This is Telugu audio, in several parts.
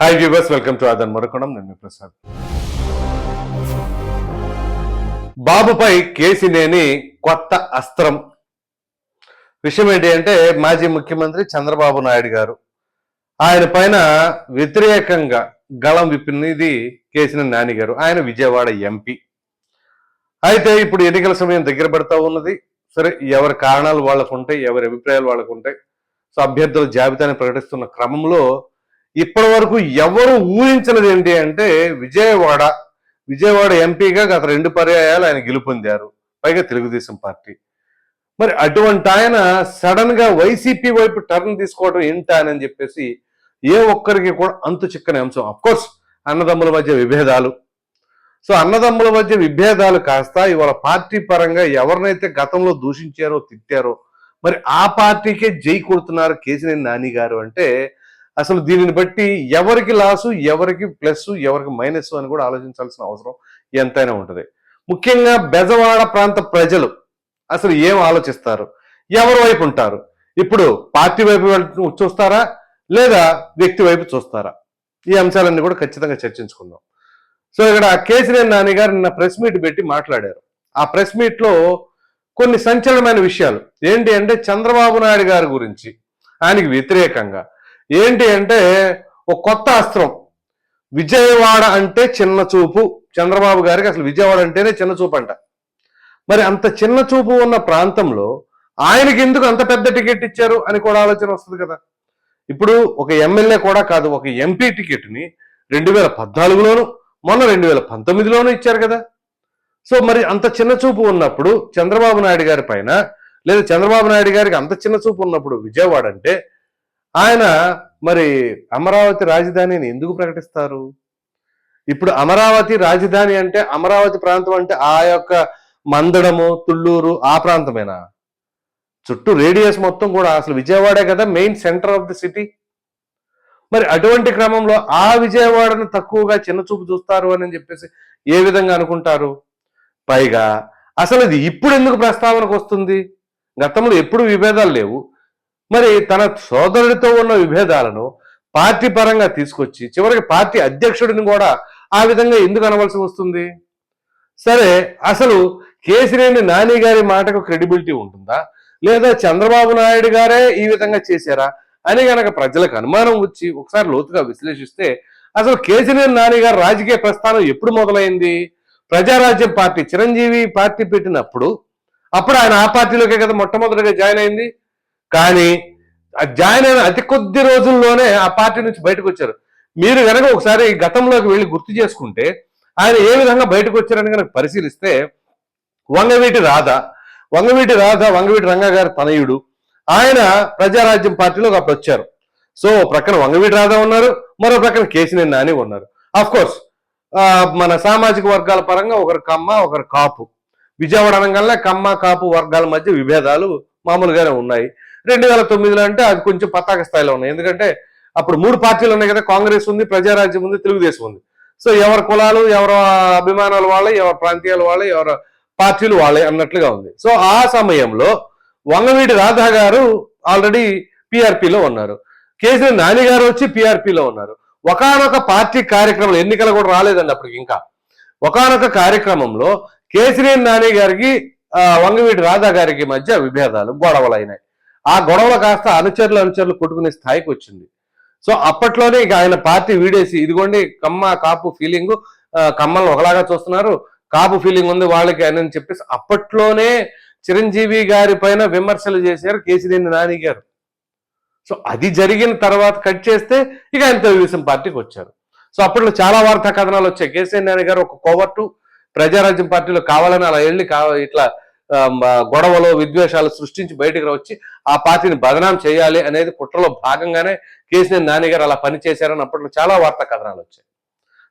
హాయ్ వ్యూవర్స్ వెల్కమ్ టు ఆదన్ మరొకడం నేను ప్రసాద్ బాబుపై కేసినేని కొత్త అస్త్రం. విషయం ఏంటి అంటే మాజీ ముఖ్యమంత్రి చంద్రబాబు నాయుడు గారు ఆయన పైన వ్యతిరేకంగా గళం విప్పినది కేసినేని నాని గారు. ఆయన విజయవాడ ఎంపీ. అయితే ఇప్పుడు ఎన్నికల సమయం దగ్గర పడతా ఉన్నది. సరే ఎవరి కారణాలు వాళ్ళకు ఉంటాయి ఎవరి అభిప్రాయాలు వాళ్ళకు ఉంటాయి సో అభ్యర్థుల జాబితాని ప్రకటిస్తున్న క్రమంలో ఇప్పటి వరకు ఎవరు ఊహించినది ఏంటి అంటే విజయవాడ విజయవాడ ఎంపీగా గత రెండు పర్యాయాలు ఆయన గెలుపొందారు. పైగా తెలుగుదేశం పార్టీ. మరి అటువంటి ఆయన సడన్గా వైసీపీ వైపు టర్న్ తీసుకోవడం ఏంటా చెప్పేసి ఏ ఒక్కరికి కూడా అంతు చిక్కని అంశం. అఫ్ కోర్స్ అన్నదమ్ముల మధ్య విభేదాలు. సో అన్నదమ్ముల మధ్య విభేదాలు కాస్త ఇవాళ పార్టీ పరంగా ఎవరినైతే గతంలో దూషించారో తిట్టారో మరి ఆ పార్టీకే జై కొడుతున్నారు కేసినేని నాని గారు అంటే అసలు దీనిని బట్టి ఎవరికి లాసు ఎవరికి ప్లస్ ఎవరికి మైనస్ అని కూడా ఆలోచించాల్సిన అవసరం ఎంతైనా ఉంటుంది. ముఖ్యంగా బెజవాడ ప్రాంత ప్రజలు అసలు ఏం ఆలోచిస్తారు? ఎవరి వైపు ఉంటారు? ఇప్పుడు పార్టీ వైపు చూస్తారా? లేదా వ్యక్తి వైపు చూస్తారా? ఈ అంశాలన్నీ కూడా ఖచ్చితంగా చర్చించుకుందాం. సో ఇక్కడ కేసీఆర్ నాని గారు నిన్న ప్రెస్ మీట్ పెట్టి మాట్లాడారు. ఆ ప్రెస్ మీట్లో కొన్ని సంచలనమైన విషయాలు. ఏంటి అంటే చంద్రబాబు నాయుడు గారి గురించి. ఆయనకి వ్యతిరేకంగా. ఏంటి అంటే ఒక కొత్త అస్త్రం. విజయవాడ అంటే చిన్న చూపు. చంద్రబాబు గారికి అసలు విజయవాడ అంటేనే చిన్న చూపు అంట మరి అంత చిన్న చూపు ఉన్న ప్రాంతంలో ఆయనకి ఎందుకు అంత పెద్ద టికెట్ ఇచ్చారు అని కూడా ఆలోచన వస్తుంది కదా. ఇప్పుడు ఒక ఎమ్మెల్యే కూడా కాదు ఒక ఎంపీ టికెట్ని రెండు వేల పద్నాలుగులోను మొన్న రెండు వేల పంతొమ్మిదిలోనూ ఇచ్చారు కదా. సో మరి అంత చిన్న చూపు ఉన్నప్పుడు చంద్రబాబు నాయుడు గారి పైన లేదా చంద్రబాబు నాయుడు గారికి అంత చిన్న చూపు ఉన్నప్పుడు విజయవాడ అంటే ఆయన మరి అమరావతి రాజధానిని ఎందుకు ప్రకటిస్తారు? ఇప్పుడు అమరావతి రాజధాని అంటే అమరావతి ప్రాంతం అంటే ఆ యొక్క మందడము తుళ్ళూరు ఆ ప్రాంతమేనా? చుట్టూ రేడియస్ మొత్తం కూడా అసలు విజయవాడే కదా main centre of the city? మరి అటువంటి క్రమంలో ఆ విజయవాడను తక్కువగా చిన్న చూపు చూస్తారు అని చెప్పేసి ఏ విధంగా అనుకుంటారు? పైగా అసలు ఇది ఇప్పుడు ఎందుకు ప్రస్తావనకు వస్తుంది? గతంలో ఎప్పుడు విభేదాలు లేవు. మరి తన సోదరుడితో ఉన్న విభేదాలను పార్టీ పరంగా తీసుకొచ్చి చివరికి పార్టీ అధ్యక్షుడిని కూడా ఆ విధంగా ఎందుకు అనవలసి వస్తుంది? సరే అసలు కేసినేని నాని గారి మాటకు క్రెడిబిలిటీ ఉంటుందా? లేదా చంద్రబాబు నాయుడు గారే ఈ విధంగా చేశారా? అని గనక ప్రజలకు అనుమానం వచ్చి ఒకసారి లోతుగా విశ్లేషిస్తే అసలు కేసినేని నాని గారి రాజకీయ ప్రస్థానం ఎప్పుడు మొదలైంది? ప్రజారాజ్యం పార్టీ చిరంజీవి పార్టీ పెట్టినప్పుడు అప్పుడు ఆయన ఆ పార్టీలోకే కదా మొట్టమొదటిగా జాయిన్ అయింది. కానీ ఆ జాయిన్ అయిన అతి కొద్ది రోజుల్లోనే ఆ పార్టీ నుంచి బయటకు వచ్చారు. మీరు కనుక ఒకసారి గతంలోకి వెళ్ళి గుర్తు చేసుకుంటే ఆయన ఏ విధంగా బయటకు వచ్చారని కనుక పరిశీలిస్తే వంగవీటి రాధ వంగవీటి రాధ వంగవీటి రంగా గారి తనయుడు ఆయన ప్రజారాజ్యం పార్టీలోకి అప్పుడు వచ్చారు. సో ప్రక్కన వంగవీటి రాధ ఉన్నారు మరో ప్రక్కన కేసినేని నాని ఉన్నారు. అఫ్ కోర్స్ మన సామాజిక వర్గాల పరంగా ఒకరు కమ్మ ఒకరు కాపు. విజయవాడ అనగానే కమ్మ కాపు వర్గాల మధ్య విభేదాలు మామూలుగానే ఉన్నాయి. రెండు వేల తొమ్మిదిలో అంటే అది కొంచెం పతాక స్థాయిలో ఉన్నాయి ఎందుకంటే అప్పుడు మూడు పార్టీలు ఉన్నాయి కదా కాంగ్రెస్ ఉంది ప్రజారాజ్యం ఉంది తెలుగుదేశం ఉంది. సో ఎవరి కులాలు ఎవరి అభిమానాలు వాళ్ళే ఎవరి ప్రాంతీయాలు వాళ్ళే ఎవరి పార్టీలు వాళ్ళే అన్నట్లుగా ఉంది. సో ఆ సమయంలో వంగవీటి రాధా గారు ఆల్రెడీ పిఆర్పిలో ఉన్నారు. కేసీఆర్ నాని గారు వచ్చి పిఆర్పిలో ఉన్నారు. ఒకనొక పార్టీ కార్యక్రమం ఎన్నికలు కూడా రాలేదండి అప్పటికి ఇంకా. ఒకనొక కార్యక్రమంలో కేసీఆర్ నాని గారికి వంగవీటి రాధా గారికి మధ్య విభేదాలు గొడవలు అయినాయి. ఆ గొడవలు కాస్త అనుచరులు అనుచరులు కొట్టుకునే స్థాయికి వచ్చింది. సో అప్పట్లోనే ఇక ఆయన పార్టీ వీడేసి ఇదిగోండి కమ్మ కాపు ఫీలింగ్ కమ్మల్ని ఒకలాగా చూస్తున్నారు కాపు ఫీలింగ్ ఉంది వాళ్ళకి అని చెప్పేసి అప్పట్లోనే చిరంజీవి గారి పైన విమర్శలు చేశారు కేసినేని నాని గారు. సో అది జరిగిన తర్వాత కట్ చేస్తే ఇక ఆయన తెలుగుదేశం పార్టీకి వచ్చారు. సో అప్పట్లో చాలా వార్తా కథనాలు వచ్చాయి. కేసీఆర్ నాని గారు ఒక కోవర్టు ప్రజారాజ్యం పార్టీలో కావాలని అలా వెళ్ళి కావ- ఇట్లా గొడవలు విద్వేషాలు సృష్టించి బయటకు వచ్చి ఆ పార్టీని బదనాం చేయాలి అనేది కుట్రలో భాగంగానే కేసీఆర్ నాని గారు అలా పనిచేశారని అప్పట్లో చాలా వార్తా కథనాలు వచ్చాయి.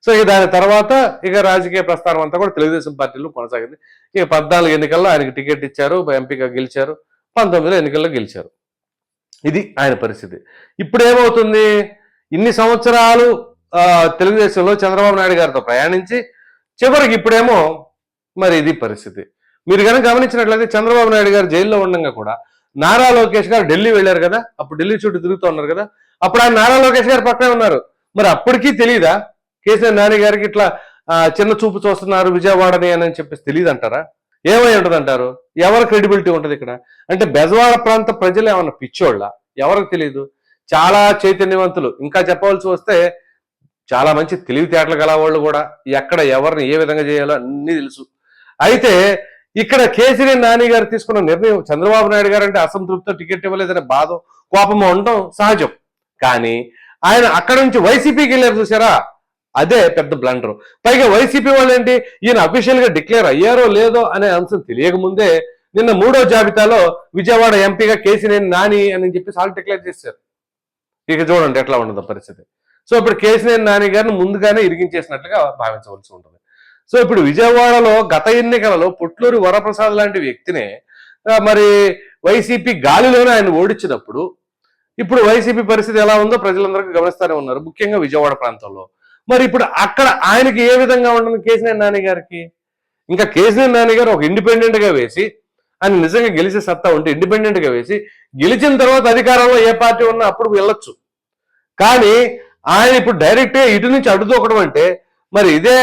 సో ఇక దాని తర్వాత ఇక రాజకీయ ప్రస్థానం అంతా కూడా తెలుగుదేశం పార్టీలో కొనసాగింది. ఇక పద్నాలుగు ఎన్నికల్లో ఆయనకి టికెట్ ఇచ్చారు ఎంపీగా గెలిచారు పంతొమ్మిదిలో ఎన్నికల్లో గెలిచారు. ఇది ఆయన పరిస్థితి. ఇప్పుడు ఏమవుతుంది? ఇన్ని సంవత్సరాలు తెలుగుదేశంలో చంద్రబాబు నాయుడు గారితో ప్రయాణించి చివరికి ఇప్పుడేమో మరి ఇది పరిస్థితి. మీరు కనుక గమనించినట్లయితే చంద్రబాబు నాయుడు గారు జైల్లో ఉండగా కూడా నారా లోకేష్ గారు ఢిల్లీ వెళ్ళారు కదా? అప్పుడు ఢిల్లీ చుట్టూ తిరుగుతూ ఉన్నారు కదా? అప్పుడు ఆయన నారా లోకేష్ గారు పక్కనే ఉన్నారు. మరి అప్పటికీ తెలియదా కేసీఆర్ నాని గారికి ఇట్లా చిన్న చూపు చూస్తున్నారు విజయవాడని అని చెప్పేసి తెలియదు అంటారా ఏమై ఉంటుంది అంటారు ఎవరి క్రెడిబిలిటీ ఉంటుంది ఇక్కడ? అంటే బెజవాడ ప్రాంత ప్రజలు ఏమన్నా పిచ్చోళ్ళ? ఎవరికి తెలియదు చాలా చైతన్యవంతులు. ఇంకా చెప్పవలసి వస్తే చాలా మంచి తెలివితేటలు గల వాళ్ళు కూడా. ఎక్కడ ఎవరిని ఏ విధంగా చేయాలో అన్ని తెలుసు. అయితే ఇక్కడ కేసీఆర్ నాని గారు తీసుకున్న నిర్ణయం చంద్రబాబు నాయుడు గారు అంటే అసంతృప్తితో టికెట్ ఇవ్వలేదనే బాధ కోపం ఉండడం సహజం. కానీ ఆయన అక్కడ నుంచి వైసీపీకి వెళ్ళారు చూసారా అదే పెద్ద బ్లండర్ పైగా వైసీపీ వాళ్ళు ఏంటి ఈయన అఫీషియల్గా డిక్లేర్ అయ్యారో లేదో అనే అంశం తెలియక ముందే నిన్న మూడో జాబితాలో విజయవాడ ఎంపీగా కేసీనేని నాని అని చెప్పి వాళ్ళు డిక్లేర్ చేశారు. ఇక చూడండి ఎట్లా ఉండదు పరిస్థితి. సో ఇప్పుడు కేసీనేని నాని గారిని ముందుగానే ఇరిగించేసినట్లుగా భావించవలసి ఉంటుంది. సో ఇప్పుడు విజయవాడలో గత ఎన్నికలలో పుట్లూరి వరప్రసాద్ లాంటి వ్యక్తినే మరి వైసీపీ గాలిలోనే ఆయన ఓడించినప్పుడు ఇప్పుడు వైసీపీ పరిస్థితి ఎలా ఉందో ప్రజలందరికీ గమనిస్తూనే ఉన్నారు ముఖ్యంగా విజయవాడ ప్రాంతంలో. మరి ఇప్పుడు అక్కడ ఆయనకి ఏ విధంగా ఉంటుంది కేసీఆర్ నాని గారికి? ఇంకా కేసీఆర్ నాని గారు ఒక ఇండిపెండెంట్గా వేసి ఆయన నిజంగా గెలిచే సత్తా ఉంటే ఇండిపెండెంట్గా వేసి గెలిచిన తర్వాత అధికారంలో ఏ పార్టీ ఉన్నా అప్పుడు వెళ్ళొచ్చు. కానీ ఆయన ఇప్పుడు డైరెక్ట్గా ఇటు నుంచి అడుగుతూ అంటే మరి ఇదే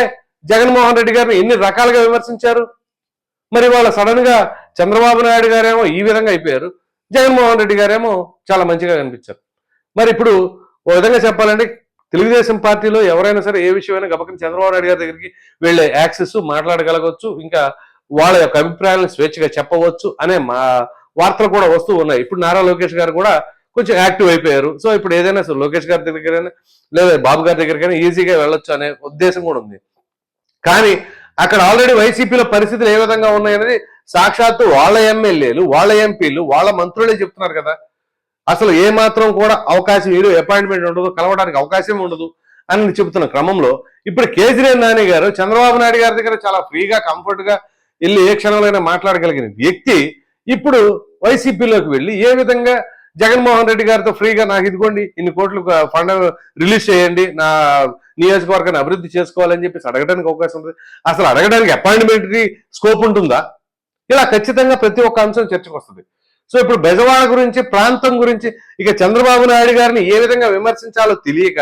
జగన్మోహన్ రెడ్డి గారిని ఎన్ని రకాలుగా విమర్శించారు? మరి వాళ్ళ సడన్గా చంద్రబాబు నాయుడు గారేమో ఈ విధంగా అయిపోయారు. జగన్మోహన్ రెడ్డి గారేమో చాలా మంచిగా కనిపించారు. మరి ఇప్పుడు ఓ విధంగా చెప్పాలంటే తెలుగుదేశం పార్టీలో ఎవరైనా సరే ఏ విషయమైనా గబకం చంద్రబాబు నాయుడు గారి దగ్గరికి వెళ్ళే యాక్సెస్ మాట్లాడగలగవచ్చు ఇంకా వాళ్ళ యొక్క అభిప్రాయాలను స్వేచ్ఛగా చెప్పవచ్చు అనే మా వార్తలు కూడా వస్తూ ఉన్నాయి. ఇప్పుడు నారా లోకేష్ గారు కూడా కొంచెం యాక్టివ్ అయిపోయారు. సో ఇప్పుడు ఏదైనా సరే లోకేష్ గారి దగ్గరికైనా లేదా బాబు గారి దగ్గరికైనా ఈజీగా వెళ్ళొచ్చు అనే ఉద్దేశం కూడా ఉంది. కానీ అక్కడ ఆల్రెడీ వైసీపీలో పరిస్థితులు ఏ విధంగా ఉన్నాయనేది సాక్షాత్తు వాళ్ళ ఎమ్మెల్యేలు వాళ్ళ ఎంపీలు వాళ్ళ మంత్రులే చెప్తున్నారు కదా. అసలు ఏ మాత్రం కూడా అవకాశం మీరు అపాయింట్మెంట్ ఉండదు కలవడానికి అవకాశం ఉండదు అని చెబుతున్న క్రమంలో ఇప్పుడు కేసీఆర్ నాని గారు చంద్రబాబు నాయుడు గారి దగ్గర చాలా ఫ్రీగా కంఫర్ట్గా వెళ్ళి ఏ క్షణంలో మాట్లాడగలిగిన వ్యక్తి ఇప్పుడు వైసీపీలోకి వెళ్ళి ఏ విధంగా జగన్మోహన్ రెడ్డి గారితో ఫ్రీగా నాకు ఇదిగోండి ఇన్ని కోట్లు ఫండ్ రిలీజ్ చేయండి నా నియోజకవర్గాన్ని అభివృద్ధి చేసుకోవాలని చెప్పేసి అడగడానికి అవకాశం ఉంది. అసలు అడగడానికి అపాయింట్మెంటరీ స్కోప్ ఉంటుందా? ఇలా ఖచ్చితంగా ప్రతి ఒక్క అంశం చర్చకు వస్తుంది. సో ఇప్పుడు బెజవాడ గురించి ప్రాంతం గురించి ఇక చంద్రబాబు నాయుడు గారిని ఏ విధంగా విమర్శించాలో తెలియక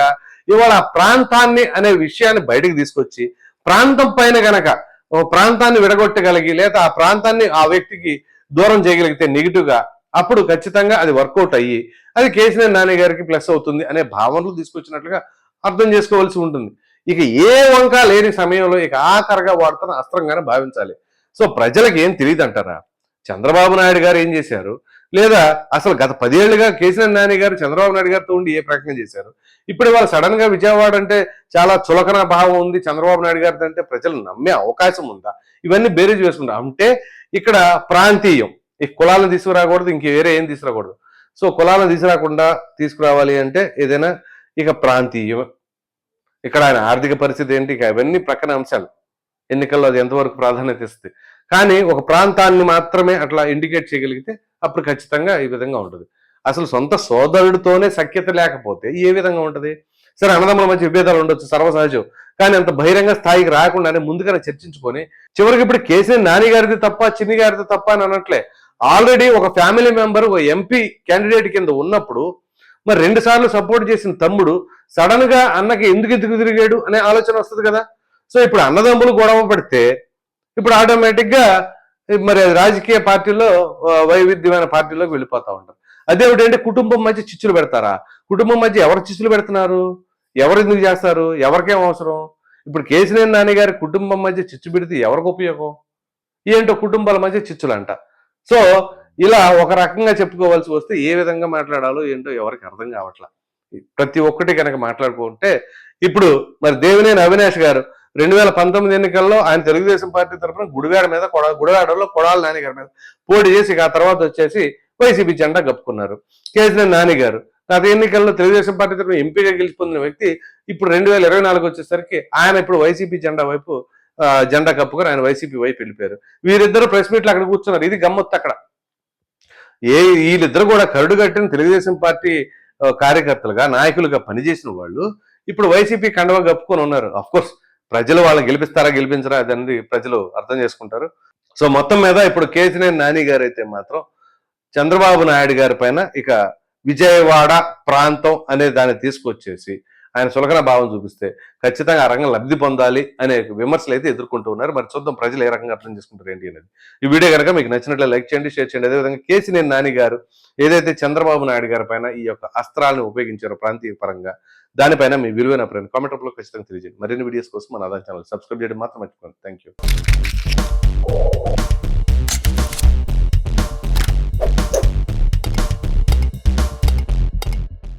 ఇవాళ ప్రాంతాన్ని అనే విషయాన్ని బయటకు తీసుకొచ్చి ప్రాంతం పైన గనక ఓ ప్రాంతాన్ని విడగొట్టగలిగి లేదా ఆ ప్రాంతాన్ని ఆ వ్యక్తికి దూరం చేయగలిగితే నెగిటివ్గా అప్పుడు ఖచ్చితంగా అది వర్కౌట్ అయ్యి అది కేసీఆర్ నాని గారికి ప్లస్ అవుతుంది అనే భావనలు తీసుకొచ్చినట్లుగా అర్థం చేసుకోవాల్సి ఉంటుంది. ఇక ఏ వంక లేని సమయంలో ఇక ఆఖరగా వాడుతున్న అస్త్రంగానే భావించాలి. సో ప్రజలకు ఏం తెలియదు అంటారా చంద్రబాబు నాయుడు గారు ఏం చేశారు? లేదా అసలు గత పదేళ్ళుగా కేసీఆర్ నాని గారు చంద్రబాబు నాయుడు గారితో ఉండి ఏ ప్రకటన చేశారు? ఇప్పుడు వాళ్ళు సడన్గా విజయవాడ అంటే చాలా చులకన భావం ఉంది. చంద్రబాబు నాయుడు గారితో అంటే ప్రజలు నమ్మే అవకాశం ఉందా? ఇవన్నీ బేరీజ్ వేసుకుంటారు అంటే ఇక్కడ ప్రాంతీయం. ఈ కులాలను తీసుకురాకూడదు ఇంక వేరే ఏం తీసుకురాకూడదు. సో కులాలను తీసుకురాకుండా తీసుకురావాలి అంటే ఏదైనా ఇక ప్రాంతీయం. ఇక్కడ ఆయన ఆర్థిక పరిస్థితి ఏంటి? ఇక అవన్నీ ప్రక్కన అంశాలు. ఎన్నికల్లో అది ఎంతవరకు ప్రాధాన్యత ఇస్తుంది? కానీ ఒక ప్రాంతాన్ని మాత్రమే అట్లా ఇండికేట్ చేయగలిగితే అప్పుడు ఖచ్చితంగా ఈ విధంగా ఉంటుంది. అసలు సొంత సోదరుడితోనే సఖ్యత లేకపోతే ఏ విధంగా ఉంటది? సరే అన్నదమ్ముల మధ్య విభేదాలు ఉండొచ్చు సర్వసహజం. కానీ అంత బహిరంగ స్థాయికి రాకుండానే ముందుగానే చర్చించుకొని చివరికి ఇప్పుడు కేసీఆర్ నాని గారిది తప్ప చిన్ని గారిది తప్ప అని అనట్లే ఆల్రెడీ ఒక ఫ్యామిలీ మెంబర్ ఒక ఎంపీ క్యాండిడేట్ కింద ఉన్నప్పుడు మరి రెండు సార్లు సపోర్ట్ చేసిన తమ్ముడు సడన్గా అన్నకి ఎందుకు ఎందుకు తిరిగాడు అనే ఆలోచన వస్తుంది కదా. సో ఇప్పుడు అన్నదమ్ములు గొడవ పడితే ఇప్పుడు ఆటోమేటిక్గా మరి రాజకీయ పార్టీలో వైవిధ్యమైన పార్టీలోకి వెళ్ళిపోతా ఉంటారు. అదేమిటంటే కుటుంబం మధ్య చిచ్చులు పెడతారా? కుటుంబం మధ్య ఎవరు చిచ్చులు పెడుతున్నారు? ఎవరు ఎందుకు చేస్తారు? ఎవరికేం అవసరం? ఇప్పుడు కేసీఆర్ నాని గారి కుటుంబం మధ్య చిచ్చు పెడితే ఎవరికి ఉపయోగం? ఏంటో కుటుంబాల మధ్య చిచ్చులు సో ఇలా ఒక రకంగా చెప్పుకోవాల్సి వస్తే ఏ విధంగా మాట్లాడాలో ఏంటో ఎవరికి అర్థం కావట్లా. ప్రతి ఒక్కటి కనుక మాట్లాడుకుంటే ఇప్పుడు మరి దేవినేని అవినాష్ గారు రెండు వేల పంతొమ్మిది ఎన్నికల్లో ఆయన తెలుగుదేశం పార్టీ తరఫున గుడివాడ మీద కొడ గుడివాడలో కొడాల నాని గారి మీద పోటీ చేసి ఆ తర్వాత వచ్చేసి వైసీపీ జెండా గప్పుకున్నారు కేసీఆర్ నాని గారు. గత ఎన్నికల్లో తెలుగుదేశం పార్టీ తరఫున ఎంపీగా గెలిచి పొందిన వ్యక్తి ఇప్పుడు రెండు వేల ఇరవై నాలుగు వచ్చేసరికి ఆయన ఇప్పుడు వైసీపీ జెండా వైపు జెండా కప్పుకొని ఆయన వైసీపీ వైపు వెళ్ళిపోయారు. వీరిద్దరు ప్రెస్ మీట్లు అక్కడ కూర్చున్నారు. ఇది గమ్మత్తు అక్కడ. ఏ వీళ్ళిద్దరు కూడా కరుడు కట్టిన తెలుగుదేశం పార్టీ కార్యకర్తలుగా నాయకులుగా పనిచేసిన వాళ్ళు ఇప్పుడు వైసీపీ కండవ కప్పుకొని ఉన్నారు. కోర్స్ ప్రజలు వాళ్ళని గెలిపిస్తారా గెలిపించరా అదన్నది ప్రజలు అర్థం చేసుకుంటారు. సో మొత్తం మీద ఇప్పుడు కేసీఆర్ నాని గారు అయితే మాత్రం చంద్రబాబు నాయుడు గారి పైన ఇక విజయవాడ ప్రాంతం అనే దాన్ని తీసుకొచ్చేసి ఆయన సులకన భావం చూపిస్తే ఖచ్చితంగా ఆ రంగం లబ్ధి పొందాలి అనే విమర్శలు అయితే ఎదుర్కొంటూ ఉన్నారు. మరి చూద్దాం ప్రజలు ఏ రకంగా అర్థం చేసుకుంటారు ఏంటి అనేది. ఈ వీడియో కనుక మీకు నచ్చినట్లే లైక్ చేయండి షేర్ చేయండి. అదేవిధంగా కేసినేని నాని గారు ఏదైతే చంద్రబాబు నాయుడు గారి పైన ఈ యొక్క అస్త్రాలను ఉపయోగించారో ప్రాంతీయ పరంగా దానిపైన మీ విలువైన అభిప్రాయం కామెంట్ రూపంలో ఖచ్చితంగా తెలియజేయండి. మరిన్ని వీడియోస్ కోసం మన ఆధార్ ఛానల్ సబ్స్క్రైబ్ చేయడం మాత్రం మర్చిపోండి థ్యాంక్ యూ